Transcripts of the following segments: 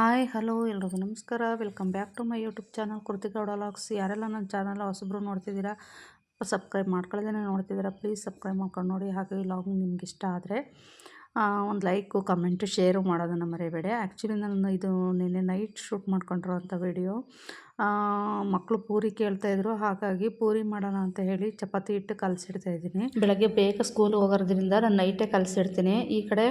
Hi, hello, ಎಲ್ರಿಗೂ ನಮಸ್ಕಾರ. Welcome back to my YouTube channel Kritigowda vlogs ಯಾರೆಲ್ಲ ನನ್ನ ಚಾನಲ್ ಹೊಸಬ್ರು ನೋಡ್ತಿದ್ದೀರಾ ಸಬ್ಸ್ಕ್ರೈಬ್ ಮಾಡ್ಕೊಳ್ಳೋದೇ ನೋಡ್ತಿದ್ದೀರಾ ಪ್ಲೀಸ್ ಸಬ್ಸ್ಕ್ರೈಬ್ ಮಾಡ್ಕೊಂಡು ನೋಡಿ. ಹಾಗೆ ಈ ಲಾಗ್ ನಿಮ್ಗೆ ಇಷ್ಟ ಆದರೆ ಒಂದು ಲೈಕು ಕಮೆಂಟು ಶೇರು ಮಾಡೋದನ್ನು ಮರಿಬೇಡಿ. ಆ್ಯಕ್ಚುಲಿ ನಾನು ಇದು ನಿನ್ನೆ ನೈಟ್ ಶೂಟ್ ಮಾಡ್ಕೊಂಡಿರೋವಂಥ ವಿಡಿಯೋ ಮಕ್ಕಳು ಪೂರಿ ಕೇಳ್ತಾಯಿದ್ರು ಹಾಗಾಗಿ ಪೂರಿ ಮಾಡೋಣ ಅಂತ ಹೇಳಿ ಚಪಾತಿ ಹಿಟ್ಟು ಕಲಸಿಡ್ತಾ ಇದ್ದೀನಿ. ಬೆಳಗ್ಗೆ ಬೇಗ ಸ್ಕೂಲ್ ಹೋಗೋದ್ರಿಂದ ನಾನು ನೈಟೇ ಕಲಸಿಡ್ತೀನಿ. ಈ ಕಡೆ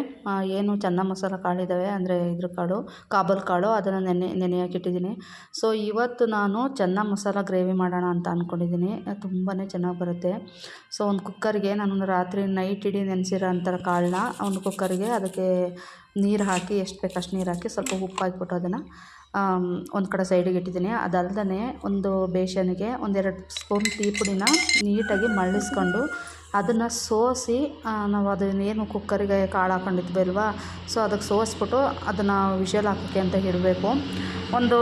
ಏನು ಚೆನ್ನ ಮಸಾಲ ಕಾಳಿದ್ದಾವೆ ಅಂದರೆ ಇದ್ರ ಕಾಳು, ಕಾಬಲ್ ಕಾಳು ಅದನ್ನು ನೆನೆ ನೆನೆ ಹಾಕಿಟ್ಟಿದ್ದೀನಿ ಸೊ ಇವತ್ತು ನಾನು ಚೆನ್ನ ಮಸಾಲ ಗ್ರೇವಿ ಮಾಡೋಣ ಅಂತ ಅಂದ್ಕೊಂಡಿದ್ದೀನಿ ತುಂಬಾ ಚೆನ್ನಾಗಿ ಬರುತ್ತೆ. ಸೊ ಒಂದು ಕುಕ್ಕರ್ಗೆ ನಾನು ರಾತ್ರಿ ನೈಟ್ ಇಡೀ ನೆನೆಸಿರೋ ಅಂಥ ಕಾಳನ್ನ ಒಂದು ಕುಕ್ಕರ್ಗೆ ಅದಕ್ಕೆ ನೀರು ಹಾಕಿ, ಎಷ್ಟು ಬೇಕು ಅಷ್ಟು ನೀರು ಹಾಕಿ ಸ್ವಲ್ಪ ಉಪ್ಪು ಹಾಕಿಬಿಟ್ಟು ಅದನ್ನು ಒಂದು ಕಡೆ ಸೈಡಿಗೆ ಇಟ್ಟಿದ್ದೀನಿ. ಅದಲ್ದೇ ಒಂದು ಬೇಸನ್ಗೆ ಒಂದೆರಡು ಸ್ಪೂನ್ ಟೀ ಪುಡಿನ ನೀಟಾಗಿ ಮಳ್ಳಿಸ್ಕೊಂಡು ಅದನ್ನು ಸೋಸಿ ನಾವು ಅದನ್ನೇನು ಕುಕ್ಕರಿಗೆ ಕಾಳು ಹಾಕೊಂಡಿದ್ವಿ ಅಲ್ವಾ, ಸೊ ಅದಕ್ಕೆ ಸೋಸ್ಬಿಟ್ಟು ಅದನ್ನು ವಿಷಲ್ ಹಾಕೋಕ್ಕೆ ಅಂತ ಇಡಬೇಕು. ಒಂದು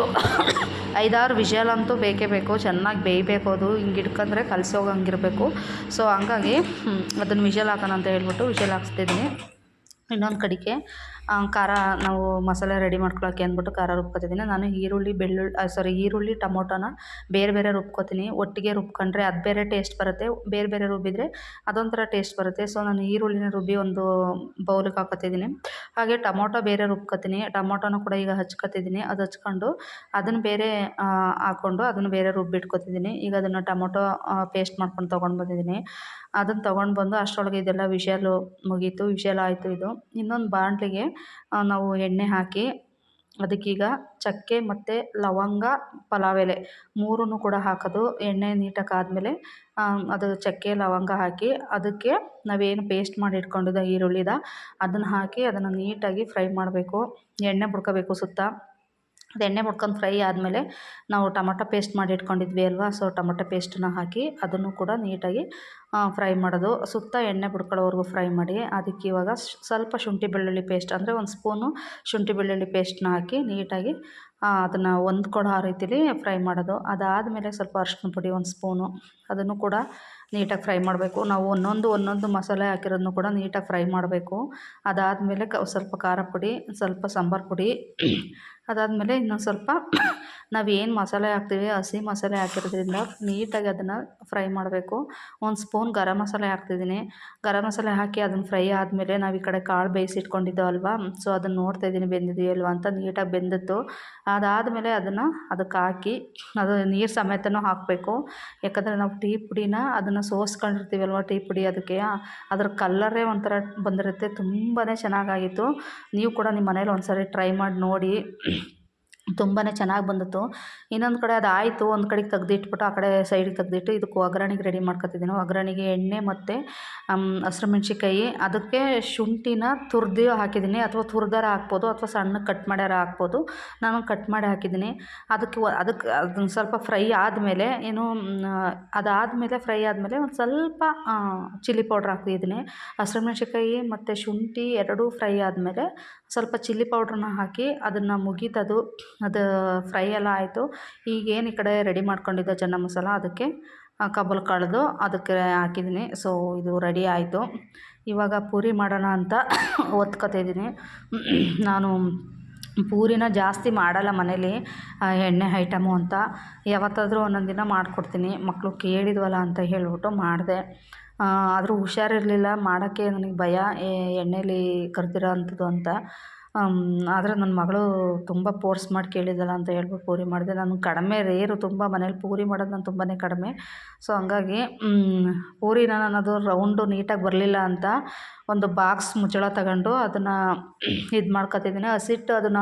ಐದಾರು ವಿಷಲ್ ಅಂತೂ ಬೇಕೇ ಬೇಕು, ಚೆನ್ನಾಗಿ ಬೇಯಬೇಕು ಅದು, ಹಿಂಗೆ ಇಟ್ಕೊಂಡ್ರೆ ಕಲಸೋಗಂಗಿರಬೇಕು ಸೊ ಹಂಗಾಗಿ ಅದನ್ನು ವಿಷಲ್ ಹಾಕೋಣ ಅಂತ ಹೇಳ್ಬಿಟ್ಟು ವಿಷಲ್ ಹಾಕ್ಸ್ತಿದ್ದೀನಿ. ಇನ್ನೊಂದು ಕಡೆಗೆ ಖಾರ ನಾವು ಮಸಾಲೆ ರೆಡಿ ಮಾಡ್ಕೊಳ್ಳೋಕೆ ಅಂದ್ಬಿಟ್ಟು ಖಾರ ರುಬ್ಕೊತಿದ್ದೀನಿ. ನಾನು ಈರುಳ್ಳಿ, ಬೆಳ್ಳುಳ್ಳಿ ಸಾರಿ ಈರುಳ್ಳಿ, ಟೊಮೊಟೊನ ಬೇರೆ ಬೇರೆ ರುಬ್ಕೊತೀನಿ. ಒಟ್ಟಿಗೆ ರುಬ್ಕೊಂಡ್ರೆ ಅದು ಬೇರೆ ಟೇಸ್ಟ್ ಬರುತ್ತೆ. ಬೇರೆ ಬೇರೆ ರುಬ್ಬಿದ್ರೆ ಅದೊಂಥರ ಟೇಸ್ಟ್ ಬರುತ್ತೆ. ಸೊ ನಾನು ಈರುಳ್ಳಿನ ರುಬ್ಬಿ ಒಂದು ಬೌಲಿಗೆ ಹಾಕೋತಿದ್ದೀನಿ ಹಾಗೆ ಟೊಮೊಟೊ ಬೇರೆ ರುಬ್ಕೊತೀನಿ. ಟೊಮೊಟೊನ ಕೂಡ ಈಗ ಹಚ್ಕೊತಿದ್ದೀನಿ. ಅದು ಹಚ್ಕೊಂಡು ಅದನ್ನು ಬೇರೆ ಹಾಕ್ಕೊಂಡು ಅದನ್ನು ಬೇರೆ ರುಬ್ಬಿಟ್ಕೊತಿದ್ದೀನಿ. ಈಗ ಅದನ್ನು ಟೊಮೊಟೊ ಪೇಸ್ಟ್ ಮಾಡ್ಕೊಂಡು ತೊಗೊಂಡು ಬಂದಿದ್ದೀನಿ. ಅದನ್ನು ತೊಗೊಂಡು ಬಂದು ಅಷ್ಟರೊಳಗೆ ಇದೆಲ್ಲ ವಿಷಲು ಮುಗೀತು. ವಿಷಲ್ ಆಯಿತು ಇದು. ಇನ್ನೊಂದು ಬಾಣಲಿಗೆ ನಾವು ಎಣ್ಣೆ ಹಾಕಿ ಅದಕ್ಕೀಗ ಚಕ್ಕೆ ಮತ್ತು ಲವಂಗ ಪಲಾವ್ ಎಲೆ ಮೂರನ್ನು ಕೂಡ ಹಾಕೋದು. ಎಣ್ಣೆ ನೀಟಾಗಿ ಆದಮೇಲೆ ಅದು ಚಕ್ಕೆ, ಲವಂಗ ಹಾಕಿ ಅದಕ್ಕೆ ನಾವೇನು ಪೇಸ್ಟ್ ಮಾಡಿ ಇಟ್ಕೊಂಡಿದ್ದ ಈರುಳ್ಳಿದ, ಅದನ್ನು ಹಾಕಿ ಅದನ್ನು ನೀಟಾಗಿ ಫ್ರೈ ಮಾಡಬೇಕು. ಎಣ್ಣೆ ಬಿಡ್ಕೋಬೇಕು ಸುತ್ತ. ಅದು ಎಣ್ಣೆ ಮುಟ್ಕೊಂಡು ಫ್ರೈ ಆದಮೇಲೆ ನಾವು ಟೊಮೊಟೊ ಪೇಸ್ಟ್ ಮಾಡಿ ಇಟ್ಕೊಂಡಿದ್ವಿ ಅಲ್ವಾ? ಸೊ ಟೊಮೊಟೊ ಪೇಸ್ಟನ್ನ ಹಾಕಿ ಅದನ್ನು ಕೂಡ ನೀಟಾಗಿ ಫ್ರೈ ಮಾಡೋದು. ಸುತ್ತ ಎಣ್ಣೆ ಬಿಡ್ಕೊಳ್ಳೋವರೆಗೂ ಫ್ರೈ ಮಾಡಿ, ಅದಕ್ಕೆ ಇವಾಗ ಸ್ವಲ್ಪ ಶುಂಠಿ ಬೆಳ್ಳುಳ್ಳಿ ಪೇಸ್ಟ್ ಅಂದರೆ ಒಂದು ಸ್ಪೂನು ಶುಂಠಿ ಬೆಳ್ಳುಳ್ಳಿ ಪೇಸ್ಟನ್ನ ಹಾಕಿ ನೀಟಾಗಿ ಅದನ್ನು ಹೊಂದ್ಕೊಡೋ ಆ ರೀತಿಲಿ ಫ್ರೈ ಮಾಡೋದು. ಅದಾದಮೇಲೆ ಸ್ವಲ್ಪ ಅರ್ಶಿನ ಪುಡಿ ಒಂದು ಸ್ಪೂನು ಅದನ್ನು ಕೂಡ ನೀಟಾಗಿ ಫ್ರೈ ಮಾಡಬೇಕು. ನಾವು ಒಂದೊಂದು ಒಂದೊಂದು ಮಸಾಲೆ ಹಾಕಿರೋದನ್ನು ಕೂಡ ನೀಟಾಗಿ ಫ್ರೈ ಮಾಡಬೇಕು. ಅದಾದಮೇಲೆ ಸ್ವಲ್ಪ ಖಾರ ಪುಡಿ, ಸ್ವಲ್ಪ ಸಾಂಬಾರು ಪುಡಿ ಅದಾದಮೇಲೆ ಇನ್ನೊಂದು ಸ್ವಲ್ಪ ನಾವು ಏನು ಮಸಾಲೆ ಹಾಕ್ತೀವಿ, ಹಸಿ ಮಸಾಲೆ ಹಾಕಿರೋದ್ರಿಂದ ನೀಟಾಗಿ ಅದನ್ನು ಫ್ರೈ ಮಾಡಬೇಕು. ಒಂದು ಸ್ಪೂನ್ ಗರಂ ಮಸಾಲೆ ಹಾಕ್ತಿದ್ದೀನಿ. ಗರಂ ಮಸಾಲೆ ಹಾಕಿ ಅದನ್ನು ಫ್ರೈ ಆದಮೇಲೆ ನಾವು ಈ ಕಡೆ ಕಾಳು ಬೇಯಿಸಿಟ್ಕೊಂಡಿದ್ದೋ ಅಲ್ವಾ, ಸೊ ಅದನ್ನು ನೋಡ್ತಾ ಇದ್ದೀನಿ ಬೆಂದಿದೆಯೋ ಅಲ್ವಾ ಅಂತ ನೀಟಾಗಿ ಬೆಂದಿತ್ತು. ಅದಾದಮೇಲೆ ಅದನ್ನು ಅದಕ್ಕೆ ಹಾಕಿ ಅದು ನೀರು ಸಮೇತನೂ ಹಾಕಬೇಕು. ಯಾಕಂದರೆ ನಾವು ಟೀ ಪುಡಿನ ಅದನ್ನು ಸೋಸ್ಕೊಂಡಿರ್ತೀವಲ್ವ ಟೀ ಪುಡಿ ಅದಕ್ಕೆ, ಅದರ ಕಲ್ಲರೇ ಒಂಥರ ಬಂದಿರುತ್ತೆ ತುಂಬಾ ಚೆನ್ನಾಗಾಗಿತ್ತು. ನೀವು ಕೂಡ ನಿಮ್ಮ ಮನೇಲಿ ಒಂದು ಸಾರಿ ಟ್ರೈ ಮಾಡಿ ನೋಡಿ. ತುಂಬಾ ಚೆನ್ನಾಗಿ ಬಂದಿತ್ತು. ಇನ್ನೊಂದು ಕಡೆ ಅದು ಆಯಿತು, ಒಂದು ಕಡೆಗೆ ತೆಗ್ದಿಟ್ಬಿಟ್ಟು, ಆ ಕಡೆ ಸೈಡಿಗೆ ತೆಗ್ದಿಟ್ಟು ಇದಕ್ಕೆ ಒಗ್ಗರಣೆಗೆ ರೆಡಿ ಮಾಡ್ಕೊತಿದ್ದೀನಿ ಒಗ್ಗರಣೆಗೆ ಎಣ್ಣೆ ಮತ್ತು ಹಸಿರು ಮೆಣ್ಸಿನ್ಕಾಯಿ, ಅದಕ್ಕೆ ಶುಂಠಿನ ತುರಿದು ಹಾಕಿದ್ದೀನಿ ಅಥವಾ ತುರ್ದಾರ ಹಾಕ್ಬೋದು, ಅಥವಾ ಸಣ್ಣಗೆ ಕಟ್ ಮಾಡ್ಯಾರ ಹಾಕ್ಬೋದು. ನಾನು ಕಟ್ ಮಾಡಿ ಹಾಕಿದ್ದೀನಿ ಅದಕ್ಕೆ ಅದಕ್ಕೆ ಅದನ್ನು ಸ್ವಲ್ಪ ಫ್ರೈ ಆದಮೇಲೆ ಏನು ಅದಾದಮೇಲೆ ಫ್ರೈ ಆದಮೇಲೆ ಒಂದು ಸ್ವಲ್ಪ ಚಿಲ್ಲಿ ಪೌಡ್ರ್ ಹಾಕಿದ್ದೀನಿ ಹಸಿರು ಮೆಣ್ಸಿನ್ಕಾಯಿ ಮತ್ತು ಶುಂಠಿ ಎರಡೂ ಫ್ರೈ ಆದಮೇಲೆ ಸ್ವಲ್ಪ ಚಿಲ್ಲಿ ಪೌಡ್ರನ್ನ ಹಾಕಿ ಅದನ್ನು ಮುಗೀತದು. ಅದು ಫ್ರೈ ಎಲ್ಲ ಆಯಿತು. ಈಗೇನು ಈ ಕಡೆ ರೆಡಿ ಮಾಡ್ಕೊಂಡಿದ್ದೆ ಚೆನ್ನ ಮಸಾಲ ಅದಕ್ಕೆ ಕಬ್ಬಲ್ ಕಳೆದು ಅದಕ್ಕೆ ಹಾಕಿದ್ದೀನಿ ಸೊ ಇದು ರೆಡಿ ಆಯಿತು. ಇವಾಗ ಪೂರಿ ಮಾಡೋಣ ಅಂತ ಒತ್ಕೊತಿದ್ದೀನಿ ನಾನು ಪೂರಿನ ಜಾಸ್ತಿ ಮಾಡಲ್ಲ ಮನೇಲಿ ಎಣ್ಣೆ ಐಟಮು ಅಂತ. ಯಾವತ್ತಾದರೂ ಒಂದೊಂದು ದಿನ ಮಾಡಿಕೊಡ್ತೀನಿ. ಮಕ್ಕಳು ಕೇಳಿದ್ವಲ್ಲ ಅಂತ ಹೇಳಿಬಿಟ್ಟು ಮಾಡಿದೆ. ಆದರೂ ಹುಷಾರಿರಲಿಲ್ಲ ಮಾಡೋಕ್ಕೆ ನನಗೆ ಭಯ. ಎಣ್ಣೆಲಿ ಕರೆದಿರೋ ಅಂಥದ್ದು ಅಂತ. ಆದರೆ ನನ್ನ ಮಗಳು ತುಂಬ ಪೋರ್ಸ್ ಮಾಡಿ ಕೇಳಿದ್ದಾಳೆ ಅಂತ ಹೇಳ್ಬಿಟ್ಟು ಪೂರಿ ಮಾಡಿದೆ. ನಾನು ಕಡಿಮೆ ರೇರು ತುಂಬ ಮನೇಲಿ ಪೂರಿ ಮಾಡೋದು ನಾನು ತುಂಬಾ ಕಡಿಮೆ. ಸೊ ಹಂಗಾಗಿ ಪೂರಿನ ನಾನು ಅದು ರೌಂಡು ನೀಟಾಗಿ ಬರಲಿಲ್ಲ ಅಂತ ಒಂದು ಬಾಕ್ಸ್ ಮುಚ್ಚಳ ತಗೊಂಡು ಅದನ್ನು ಇದು ಮಾಡ್ಕೊತಿದ್ದೀನಿ ಹಸಿಟ್ಟು ಅದನ್ನು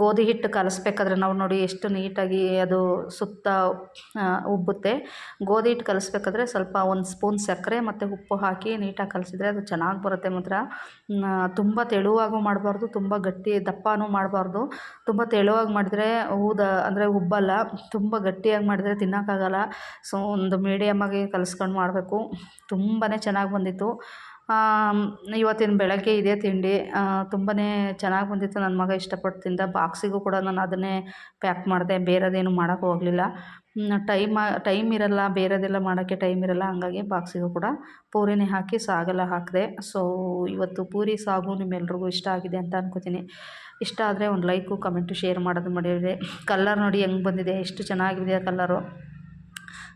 ಗೋಧಿ ಹಿಟ್ಟು ಕಲಸ್ಬೇಕಾದ್ರೆ ನಾವು ನೋಡಿ ಎಷ್ಟು ನೀಟಾಗಿ ಅದು ಸುತ್ತ ಉಬ್ಬುತ್ತೆ. ಗೋಧಿ ಹಿಟ್ಟು ಕಲಸ್ಬೇಕಾದ್ರೆ ಸ್ವಲ್ಪ ಒಂದು ಸ್ಪೂನ್ ಸಕ್ಕರೆ ಮತ್ತು ಉಪ್ಪು ಹಾಕಿ ನೀಟಾಗಿ ಕಲಸಿದ್ರೆ ಅದು ಚೆನ್ನಾಗಿ ಬರುತ್ತೆ ಮಾತ್ರ. ತುಂಬ ತೆಳುವಾಗೂ ಮಾಡಬಾರ್ದು, ತುಂಬ ಗಟ್ಟಿ ದಪ್ಪನೂ ಮಾಡಬಾರ್ದು. ತುಂಬ ತೆಳುವಾಗಿ ಮಾಡಿದ್ರೆ ಊದ ಅಂದರೆ ಉಬ್ಬಲ್ಲ ತುಂಬ ಗಟ್ಟಿಯಾಗಿ ಮಾಡಿದ್ರೆ ತಿನ್ನೋಕ್ಕಾಗಲ್ಲ. ಸೊ ಒಂದು ಮೀಡಿಯಮ್ಮಾಗಿ ಕಲಸ್ಕೊಂಡು ಮಾಡಬೇಕು. ತುಂಬಾ ಚೆನ್ನಾಗಿ ಬಂದಿತ್ತು. ಇವತ್ತಿನ ಬೆಳಗ್ಗೆ ಇದೇ ತಿಂಡಿ. ತುಂಬಾ ಚೆನ್ನಾಗಿ ಬಂದಿತ್ತು. ನನ್ನ ಮಗ ಇಷ್ಟಪಟ್ಟು ತಿಂದ. ಬಾಕ್ಸಿಗೂ ಕೂಡ ನಾನು ಅದನ್ನೇ ಪ್ಯಾಕ್ ಮಾಡಿದೆ. ಬೇರೆದೇನು ಮಾಡೋಕ್ಕೂ ಹೋಗಲಿಲ್ಲ. ಟೈಮ್ ಟೈಮ್ ಇರಲ್ಲ, ಬೇರೆದೆಲ್ಲ ಮಾಡೋಕ್ಕೆ ಟೈಮ್ ಇರಲ್ಲ, ಹಂಗಾಗಿ ಬಾಕ್ಸಿಗೂ ಕೂಡ ಪೂರಿನೇ ಹಾಕಿ ಸಾಗೆಲ್ಲ ಹಾಕಿದೆ. ಸೊ ಇವತ್ತು ಪೂರಿ ಸಾಗು ನಿಮ್ಮೆಲ್ರಿಗೂ ಇಷ್ಟ ಆಗಿದೆ ಅಂತ ಅನ್ಕೋತೀನಿ. ಇಷ್ಟ ಆದರೆ ಒಂದು ಲೈಕು ಕಮೆಂಟು ಶೇರ್ ಮಾಡೋದು ಮಾಡಿದರೆ ಕಲ್ಲರ್ ನೋಡಿ ಹೆಂಗೆ ಬಂದಿದೆ, ಎಷ್ಟು ಚೆನ್ನಾಗಿದೆ ಕಲ್ಲರು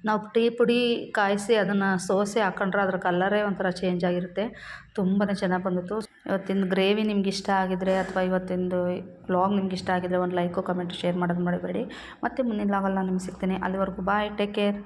ನಾವು ಟೀ ಪುಡಿ ಕಾಯಿಸಿ ಅದನ್ನು ಸೋಸಿ ಹಾಕೊಂಡ್ರೆ ಅದ್ರ ಕಲ್ಲರೇ ಒಂಥರ ಚೇಂಜ್ ಆಗಿರುತ್ತೆ. ತುಂಬಾ ಚೆನ್ನಾಗಿ ಬಂದಿತ್ತು. ಇವತ್ತಿನ ಗ್ರೇವಿ ನಿಮ್ಗೆ ಇಷ್ಟ ಆಗಿದ್ರೆ ಅಥವಾ ಇವತ್ತಿಂದು ವ್ಲಾಗ್ ನಿಮ್ಗೆ ಇಷ್ಟ ಆಗಿದ್ರೆ ಒಂದು ಲೈಕು ಕಮೆಂಟ್ ಶೇರ್ ಮಾಡೋದು ಮಾಡಬೇಡಿ ಮತ್ತು ಮುಂದಿನ ವ್ಲಾಗಲ್ಲಿ ನಾನು ನಿಮ್ಗೆ ಸಿಗ್ತೀನಿ. ಅಲ್ಲಿವರೆಗೂ ಬಾಯ್ ಟೇಕ್ ಕೇರ್